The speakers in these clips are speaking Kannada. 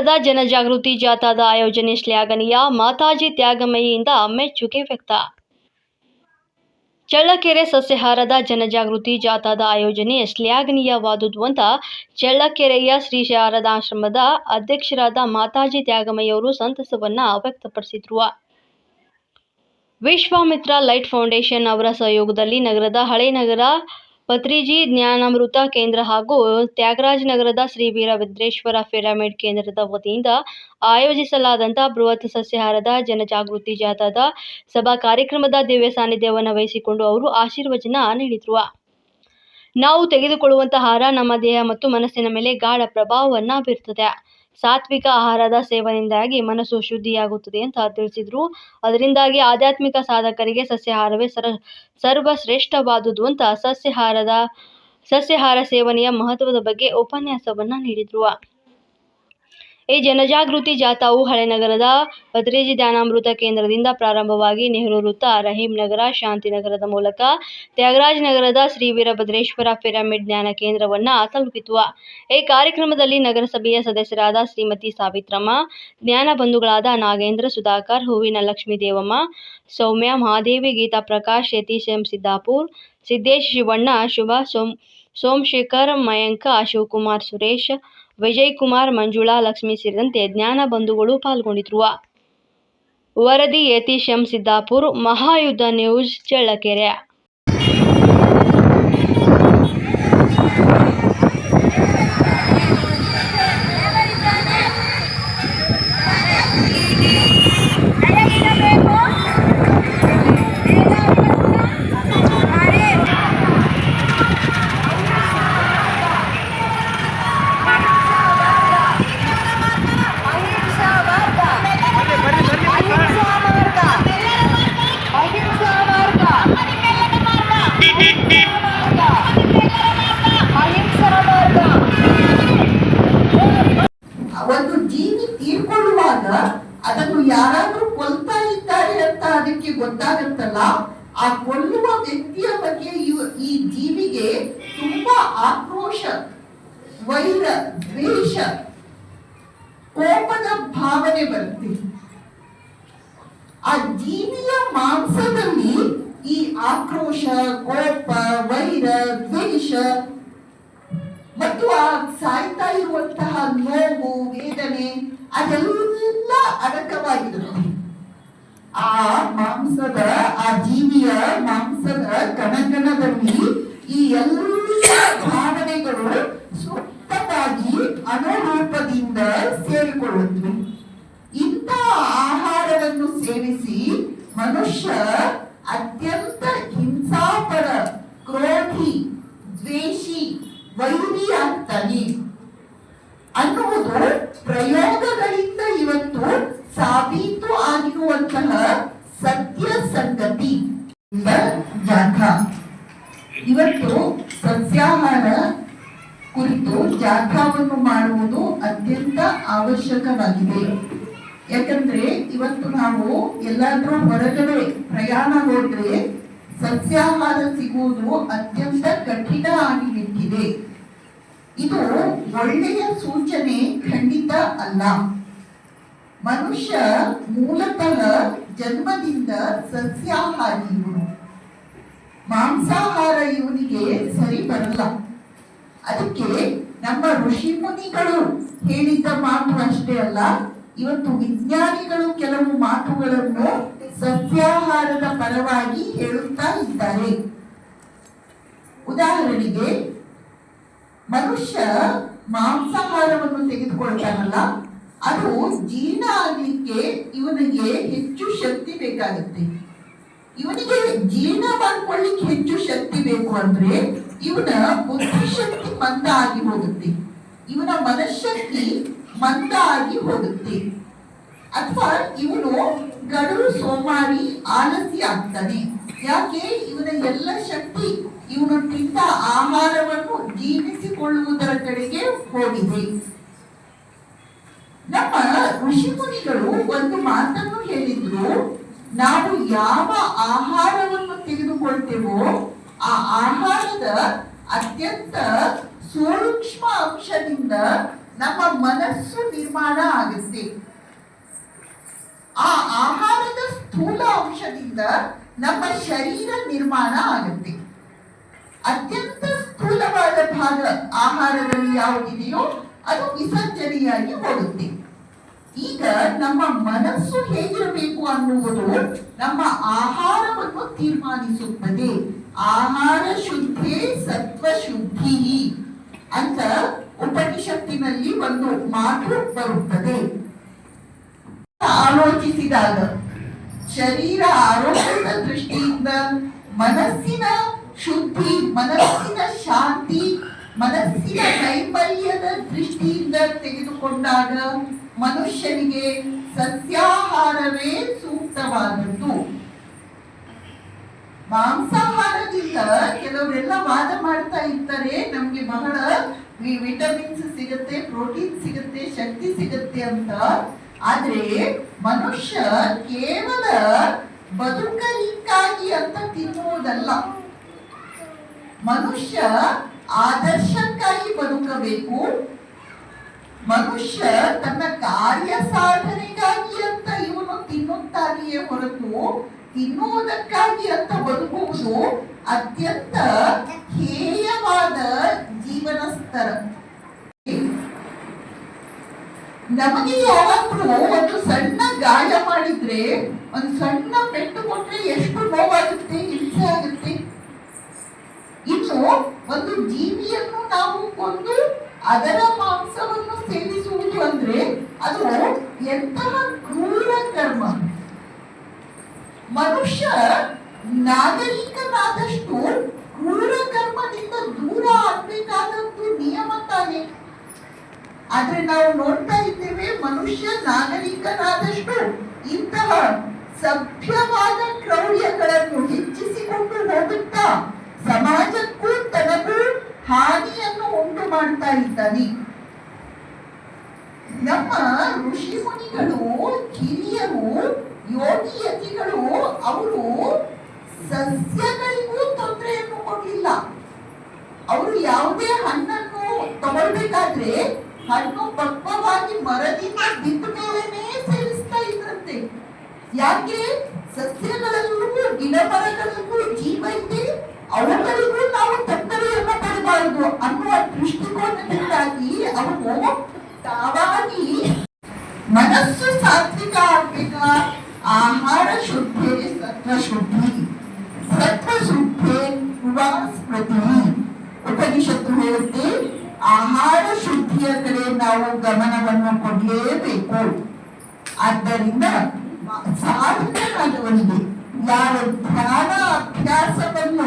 ಸಸ್ಯಾಹಾರದ ಜನಜಾಗೃತಿ ಜಾಥಾದ ಆಯೋಜನೆ ಶ್ಲಾಘನೀಯ. ಮಾತಾಜಿ ತ್ಯಾಗಮಯಿಯಿಂದ ಮೆಚ್ಚುಗೆ ವ್ಯಕ್ತ. ಚಳ್ಳಕೆರೆ ಸಸ್ಯಹಾರದ ಜನಜಾಗೃತಿ ಜಾಥಾದ ಆಯೋಜನೆ ಶ್ಲಾಘನೀಯವಾದುದು ಅಂತ ಚಳ್ಳಕೆರೆಯ ಶ್ರೀ ಶಾರದಾಶ್ರಮದ ಅಧ್ಯಕ್ಷರಾದ ಮಾತಾಜಿ ತ್ಯಾಗಮಯ್ಯವರು ಸಂತಸವನ್ನ ವ್ಯಕ್ತಪಡಿಸಿದ್ರು. ವಿಶ್ವಾಮಿತ್ರ ಲೈಟ್ ಫೌಂಡೇಶನ್ ಅವರ ಸಹಯೋಗದಲ್ಲಿ ನಗರದ ಹಳೇನಗರ ಪತ್ರಿಜಿ ಜ್ಞಾನಾಮೃತ ಕೇಂದ್ರ ಹಾಗೂ ತ್ಯಾಗರಾಜ ನಗರದ ಶ್ರೀ ವೀರಭದ್ರೇಶ್ವರ ಪಿರಮಿಡ್ ಕೇಂದ್ರದ ವತಿಯಿಂದ ಆಯೋಜಿಸಲಾದಂಥ ಬೃಹತ್ ಸಸ್ಯಾಹಾರದ ಜನಜಾಗೃತಿ ಜಾಥಾದ ಸಭಾ ಕಾರ್ಯಕ್ರಮದ ದಿವ್ಯ ಸಾನ್ನಿಧ್ಯವನ್ನು ವಹಿಸಿಕೊಂಡು ಅವರು ಆಶೀರ್ವಚನ ನೀಡಿದರು. ನಾವು ತೆಗೆದುಕೊಳ್ಳುವಂತಹ ಆಹಾರ ನಮ್ಮ ದೇಹ ಮತ್ತು ಮನಸ್ಸಿನ ಮೇಲೆ ಗಾಢ ಪ್ರಭಾವವನ್ನು ಬೀರುತ್ತದೆ ಸಾತ್ವಿಕ ಆಹಾರದ ಸೇವನೆಯಿಂದಾಗಿ ಮನಸ್ಸು ಶುದ್ಧಿಯಾಗುತ್ತದೆ ಅಂತ ತಿಳಿಸಿದ್ರು. ಅದರಿಂದಾಗಿ ಆಧ್ಯಾತ್ಮಿಕ ಸಾಧಕರಿಗೆ ಸಸ್ಯಾಹಾರವೇ ಸರ, ಸರ್ವಶ್ರೇಷ್ಠವಾದುದು ಅಂತ ಸಸ್ಯಾಹಾರದ, ಸಸ್ಯಾಹಾರ ಸೇವನೆಯ ಮಹತ್ವದ ಬಗ್ಗೆ ಉಪನ್ಯಾಸವನ್ನ ನೀಡಿದ್ರು. ಈ ಜನಜಾಗೃತಿ ಜಾಥಾವು ಹಳೆನಗರದ ಭದ್ರೇಜಿ ಧ್ಯಾನಾಮೃತ ಕೇಂದ್ರದಿಂದ ಪ್ರಾರಂಭವಾಗಿ ನೆಹರು ವೃತ್ತ ರಹೀಂ ನಗರ ಶಾಂತಿನಗರದ ಮೂಲಕ ತ್ಯಾಗರಾಜ್ ನಗರದ ಶ್ರೀ ವೀರಭದ್ರೇಶ್ವರ ಪಿರಮಿಡ್ ಜ್ಞಾನ ಕೇಂದ್ರವನ್ನ ತಲುಪಿತು ಈ ಕಾರ್ಯಕ್ರಮದಲ್ಲಿ ನಗರಸಭೆಯ ಸದಸ್ಯರಾದ ಶ್ರೀಮತಿ ಸಾವಿತ್ರಮ್ಮ, ಜ್ಞಾನ ಬಂಧುಗಳಾದ ನಾಗೇಂದ್ರ ಸುಧಾಕರ್, ಹೂವಿನ ಲಕ್ಷ್ಮೀ ದೇವಮ್ಮ, ಸೌಮ್ಯ, ಮಹಾದೇವಿ, ಗೀತಾ ಪ್ರಕಾಶ್ ಯತೀಶ್ ಎಂ ಸಿದ್ದಾಪುರ್, ಸಿದ್ದೇಶ್ ಶಿವಣ್ಣ, ಶುಭ ಸೋಮ್, ಸೋಮಶೇಖರ್, ಮಯಾಂಕ, ಶಿವಕುಮಾರ್ ಸುರೇಶ್ ವಿಜಯ್ ಕುಮಾರ್ ಮಂಜುಳಾ, ಲಕ್ಷ್ಮಿ ಸೇರಿದಂತೆ ಜ್ಞಾನ ಬಂಧುಗಳು ಪಾಲ್ಗೊಂಡಿದ್ರು ವರದಿ ಯತೀಶ್ ಎಂ ಸಿದ್ದಾಪುರ್ ಮಹಾಯುದ್ಧ ನ್ಯೂಸ್ ಚಳ್ಳಕೆರೆ ಒಂದು ಜೀವಿ ತೀರ್ಕೊಳ್ಳುವಾಗ ಅದನ್ನು ಯಾರಾದ್ರೂ ಕೊಲ್ತಾ ಇದ್ದಾರೆ ಅಂತ ಅದಕ್ಕೆ ಗೊತ್ತಾಗುತ್ತಲ್ಲ ಆ ಕೊಲ್ಲುವ ವ್ಯಕ್ತಿಯ ಬಗ್ಗೆ ಇವ- ಈ ಜೀವಿಗೆ ತುಂಬಾ ಆಕ್ರೋಶ ವೈರ ದ್ವೇಷ ಕೋಪದ ಭಾವನೆ ಬರುತ್ತೆ. ಆ ಜೀವಿಯ ಮಾಂಸದಲ್ಲಿ ಈ ಆಕ್ರೋಶ, ಕೋಪ, ವೈರ, ದ್ವೇಷ ಮತ್ತು ಆ ಸಾಯ್ತಾ ಇರುವಂತಹ ನೋವು, ವೇದನೆ ಅದೆಲ್ಲ ಅಡಕವಾಗಿರುತ್ತೆ. ಆ ಮಾಂಸದ, ಆ ಜೀವಿಯ ಮಾಂಸದ ಕಣಕಣದಲ್ಲಿ ಈ ಎಲ್ಲ ಭಾವನೆಗಳು ಸೂಕ್ತವಾಗಿ ಅನುರೂಪದಿಂದ ಸೇರಿಕೊಳ್ಳುತ್ತವೆ. ಆಹಾರವನ್ನು ಸೇವಿಸಿ ಮನುಷ್ಯ ಅತ್ಯಂತ ಹಿಂಸಾಪರ, ಕ್ರೋಧಿ, ದ್ವೇಷಿ, ವೈರಿ ಅನ್ನುವುದು ಪ್ರಯೋಗಗಳಿಂದ ಇವತ್ತು ಸಾಬೀತು ಆಗಿರುವಂತಹ ಸತ್ಯ ಸಂಗತಿ. ಜಾಥಾ ಇವತ್ತು ಸಸ್ಯಾಹಾರ ಕುರಿತು ಜಾಥಾವನ್ನು ಮಾಡುವುದು ಅತ್ಯಂತ ಅವಶ್ಯಕವಾಗಿದೆ. ಯಾಕಂದ್ರೆ ಇವತ್ತು ನಾವು ಎಲ್ಲಾದ್ರೂ ಹೊರಗಡೆ ಪ್ರಯಾಣ ಹೋದ್ರೆ ಸಸ್ಯಾಹಾರ ಸಿಗುವುದು ಅತ್ಯಂತ ಕಠಿಣ ಆಗಿ ನಿಂತಿದೆ. ಇದು ಒಳ್ಳೆಯ ಸೂಚನೆ ಖಂಡಿತ ಅಲ್ಲ. ಮನುಷ್ಯ ಮೂಲತಃ ಜನ್ಮದಿಂದ ಸಸ್ಯಾಹಾರಿ ಇವನು. ಮಾಂಸಾಹಾರ ಇವನಿಗೆ ಸರಿ ಬರಲ್ಲ. ಅದಕ್ಕೆ ನಮ್ಮ ಋಷಿ ಮುನಿಗಳು ಹೇಳಿದ್ದ ಮಾತು ಅಷ್ಟೇ ಅಲ್ಲ ಇವತ್ತು ವಿಜ್ಞಾನಿಗಳು ಕೆಲವು ಮಾತುಗಳನ್ನು ಸಸ್ಯಾಹಾರದ ಪರವಾಗಿ ಹೇಳುತ್ತಾ ಇದ್ದಾರೆ. ಉದಾಹರಣೆಗೆ, ಮನುಷ್ಯ ಮಾಂಸಾಹಾರವನ್ನು ತೆಗೆದುಕೊಳ್ತಾನಲ್ಲ, ಅದು ಜೀರ್ಣ ಆಗಲಿಕ್ಕೆ ಇವನಿಗೆ ಹೆಚ್ಚು ಶಕ್ತಿ ಬೇಕಾಗುತ್ತೆ. ಇವನಿಗೆ ಜೀರ್ಣ ಮಾಡ್ಕೊಳ್ಳಿಕ್ಕೆ ಹೆಚ್ಚು ಶಕ್ತಿ ಬೇಕು ಅಂದ್ರೆ ಇವನ ಬುದ್ಧಿಶಕ್ತಿ ಮಂದ ಆಗಿ ಹೋಗುತ್ತೆ. ಇವನ ಮನಃಶಕ್ತಿ ಮಂದ ಆಗಿ ಹೋಗುತ್ತೆ. ಅಥವಾ ಇವನು ಗಡುರು ಸೋಮಾರಿ ಆಲಸಿ ಆಗ್ತಾನೆ ಯಾಕೆ? ಇವನ ಎಲ್ಲ ಶಕ್ತಿ ಇವನು ತಿಂದ ಆಹಾರವನ್ನು ಜೀರ್ಣಿಸಿಕೊಳ್ಳುವುದರ ಕಡೆಗೆ ಹೋಗಿದೆ. ನಮ್ಮ ಋಷಿಮುನಿಗಳು ಒಂದು ಮಾತನ್ನು ಹೇಳಿದ್ರು, ನಾವು ಯಾವ ಆಹಾರವನ್ನು ತೆಗೆದುಕೊಳ್ತೇವೋ ಆ ಆಹಾರದ ಅತ್ಯಂತ ಸೂಕ್ಷ್ಮ ಅಂಶದಿಂದ ನಮ್ಮ ಮನಸ್ಸು ನಿರ್ಮಾಣ ಆಗುತ್ತೆ. ಆ ಆಹಾರದ ಸ್ಥೂಲ ಅಂಶದಿಂದ ನಮ್ಮ ಶರೀರ ನಿರ್ಮಾಣ ಆಗುತ್ತೆ. ಅತ್ಯಂತ ಸ್ಥೂಲವಾದ ಭಾಗ ಆಹಾರದಲ್ಲಿ ಯಾವುದಿದೆಯೋ ಅದು ವಿಸರ್ಜನೆಯಾಗಿ ಹೋಗುತ್ತೆ. ಈಗ ನಮ್ಮ ಮನಸ್ಸು ಹೇಗಿರಬೇಕು ಅನ್ನುವುದು ನಮ್ಮ ಆಹಾರವನ್ನು ತೀರ್ಮಾನಿಸುತ್ತದೆ. ಆಹಾರ ಶುದ್ಧಿ ಸತ್ವ ಶುದ್ಧಿ ಅಂತ ಉಪನಿಷತ್ತಿನಲ್ಲಿ ಒಂದು ಮಾತು ಬರುತ್ತದೆ. ಆಲೋಚಿಸಿದಾಗ ಶರೀರ ಆರೋಗ್ಯದ ದೃಷ್ಟಿಯಿಂದ ಮನಸ್ಸಿನ ಶುದ್ಧಿ, ಮನಸ್ಸಿನ ಶಾಂತಿ, ಮನಸ್ಸಿನ ನೈರ್ಮಲ್ಯದ ದೃಷ್ಟಿಯಿಂದ ತೆಗೆದುಕೊಂಡಾಗ ಮನುಷ್ಯನಿಗೆ ಸಸ್ಯಾಹಾರವೇ ಸೂಕ್ತವಾದದ್ದು. ಮಾಂಸಾಹಾರದಿಂದ ಕೆಲವರೆಲ್ಲ ವಾದ ಮಾಡ್ತಾ ಇರ್ತಾರೆ. ನಮ್ಗೆ ಬಹಳ ವಿ- ವಿಟಮಿನ್ಸ್ ಸಿಗುತ್ತೆ, ಪ್ರೋಟೀನ್ ಸಿಗುತ್ತೆ, ಶಕ್ತಿ ಸಿಗುತ್ತೆ ಅಂತ. ಆದ್ರೆ ಮನುಷ್ಯ ಕೇವಲ ಬದುಕಲಿಕ್ಕಾಗಿ ಅಂತ ತಿನ್ನುವುದಲ್ಲ. ಮನುಷ್ಯ ಆದರ್ಶಕ್ಕಾಗಿ ಬದುಕಬೇಕು. ಮನುಷ್ಯ ತನ್ನ ಕಾರ್ಯ ಸಾಧನೆಗಾಗಿ ಅಂತ ಇವನು ತಿನ್ನುತ್ತಾನೆಯೇ ಹೊರತು, ತಿನ್ನುವುದಕ್ಕಾಗಿ ಅಂತ ಬದುಕುವುದು ಅತ್ಯಂತ ಹೇಯವಾದ ಜೀವನ ಸ್ತರ ನಮಗೆ ಯಾವಾಗಲೂ ಒಂದು ಸಣ್ಣ ಗಾಯ ಮಾಡಿದ್ರೆ, ಒಂದು ಸಣ್ಣ ಪೆಟ್ಟು ಕೊಟ್ರೆ ಎಷ್ಟು ನೋವಾಗುತ್ತೆ, ಹಿಂಸೆ ಆಗುತ್ತೆ? ಇನ್ನು ಒಂದು ಜೀವಿಯನ್ನು ನಾವು ಕೊಂದು ಅದರ ಮಾಂಸವನ್ನು ಸೇವಿಸುವುದು ಅಂದ್ರೆ ಅದು ಎಂತಹ ಕ್ರೂರ ಕರ್ಮ. ಮನುಷ್ಯ ನಾಗರಿಕನಾದಷ್ಟು ಕ್ರೂರ ಕರ್ಮದಿಂದ ದೂರ ಆಗ್ಬೇಕಾದದ್ದು ನಿಯಮ ತಾನೆ. ಆದ್ರೆ ನಾವು ನೋಡ್ತಾ ಇದ್ದೇವೆ ಮನುಷ್ಯ ನಾಗರಿಕನಾದಷ್ಟು ಇಂತಹ ಸಭ್ಯವಾದ ಕ್ರೌರ್ಯಗಳನ್ನು ಹೆಚ್ಚಿಸಿಕೊಂಡು ಹೋಗುತ್ತಾ ಸಮಾಜಕ್ಕೂ ತನಗೂ ಹಾನಿಯನ್ನು ಉಂಟು ಮಾಡ್ತಾ ಇದ್ದಾನೆ. ನಮ್ಮ ಋಷಿ ಮುನಿಗಳು ಹಿರಿಯರು ಯೋಗಿಯತಿಗಳು ಅವರು ಸಸ್ಯಗಳಿಗೂ ತೊಂದರೆಯನ್ನು ಕೊಡಲಿಲ್ಲ. ಅವರು ಯಾವುದೇ ಹಣ್ಣನ್ನು ತಗೊಳ್ಬೇಕಾದ್ರೆ ಹಣ್ಣು ಪಕ್ವವಾಗಿ ಮರದಿಂದ ಬಿದ್ದ ಮೇಲೆನೇ ಸೇವಿಸ್ತಾ ಇದ್ರಂತೆ. ಯಾಕೆ? ಸಸ್ಯಗಳಲ್ಲೂ ಗಿಡ ಮರಗಳಲ್ಲೂ ಜೀವ ಇದೆ. ಅವುಗಳಿಗೂ ನಾವು ತೊಂದರೆಯನ್ನು ಪಡಬಾರದು ಅನ್ನುವ ದೃಷ್ಟಿಕೋನದಿಂದಾಗಿ ಅವರು ತಾವಾಗಿ ಮನಸ್ಸು ಸಾತ್ವಿಕ ಆಗ್ಬೇಕ ಆಹಾರ ಶುದ್ಧಿ ಸತ್ವ ಶುದ್ಧಿ ಸತ್ವ ಶುದ್ಧಿ ಯುವ ಸ್ಮೃತಿ ಉಪನಿಷತ್ತು ಹೇಳುತ್ತೆ ಆಹಾರ ಶುದ್ಧಿಯ ಕಡೆ ನಾವು ಗಮನವನ್ನು ಕೊಡಲೇಬೇಕು. ಆದ್ದರಿಂದ ಸಾಧಕನಾದವನಿಗೆ ಯಾರು ಧ್ಯಾನ ಅಭ್ಯಾಸವನ್ನು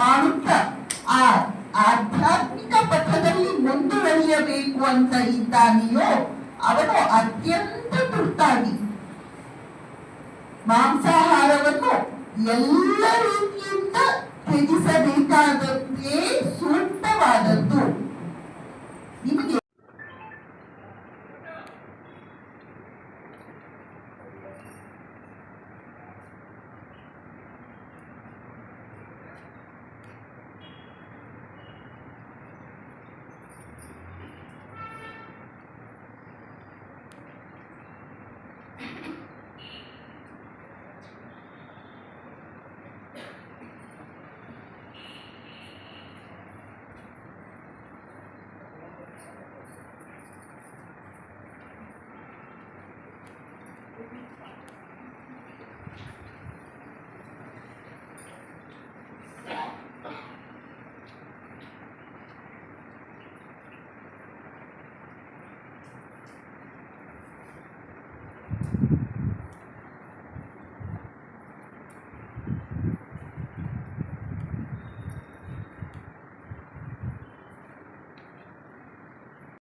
ಮಾಡುತ್ತಾ ಆ ಆಧ್ಯಾತ್ಮಿಕ ಪಥದಲ್ಲಿ ಮುಂದುವರಿಯಬೇಕು ಅಂತ ಇದ್ದಾನೆಯೋ ಅವನು ಅತ್ಯಂತ ತುರ್ತಾಗಿ ಮಾಂಸಾಹಾರವನ್ನು ಎಲ್ಲ ರೀತಿಯಿಂದ ತ್ಯಜಿಸಬೇಕಾದದ್ದೇ ಸೂಕ್ತವಾದದ್ದು.